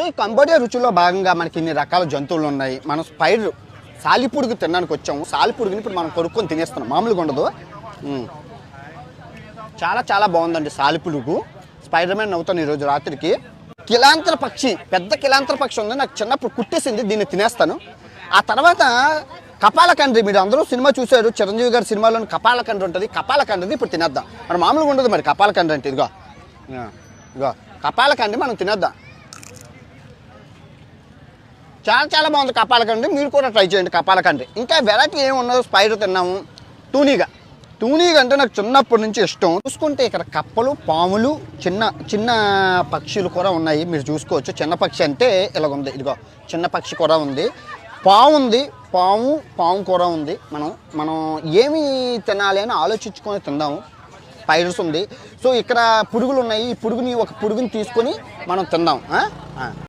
So ఈ Cambodia రుచిలో భాగంగా మనకి ఇన్ని రకాల జంతువులు ఉన్నాయి. మనం స్పైర్ సాలిపుడుగు తినడానికి వచ్చాము. సాలిపుడుగుని ఇప్పుడు మనం కొనుక్కొని తినేస్తున్నాం. మామూలుగా ఉండదు. చాలా చాలా బాగుందండి సాలిపుడుగు. స్పైడర్ మ్యాన్ అవుతాను ఈరోజు రాత్రికి. కిలాంతర పక్షి పెద్ద కిలాంతర పక్షి ఉంది. నాకు చిన్నప్పుడు కుట్టేసింది దీన్ని తినేస్తాను. ఆ తర్వాత కపాల కండ్రి మీరు అందరూ సినిమా చూశారు. చిరంజీవి గారి సినిమాలో కపాల కండ్రి ఉంటుంది. కపాల కండ్రిది ఇప్పుడు తినేద్దాం. మరి మామూలుగా ఉండదు మరి కపాల కండ్రి అంటే ఇదిగో. ఆ, ఇదిగో. కపాల కండ్రి మనం తినేద్దాం. చాలా చాలా బాగుంది కపాలకండి మీరు కూడా ట్రై చేయండి కపాలకండి ఇంకా వెరైటీ ఏమున్నదో స్పైడర్ తిన్నాము. తూనీగా. తూనీగా అంటే నాకు చిన్నప్పటి నుంచి ఇష్టం. చూసుకుంటే ఇక్కడ కప్పలు పాములు చిన్న చిన్న పక్షులు కూడా ఉన్నాయి. మీరు చూసుకోవచ్చు. చిన్న పక్షి అంటే ఇలాగ ఉంది ఇదిగో చిన్న పక్షి కూడా ఉంది. పాము ఉంది. పాము పాము కూర ఉంది. మనం మనం ఏమి తినాలి అని ఆలోచించుకొని తిందాము. స్పైడర్స్ ఉంది. సో ఇక్కడ పురుగులు ఉన్నాయి. ఈ పురుగుని ఒక పురుగుని తీసుకొని మనం తిందాం.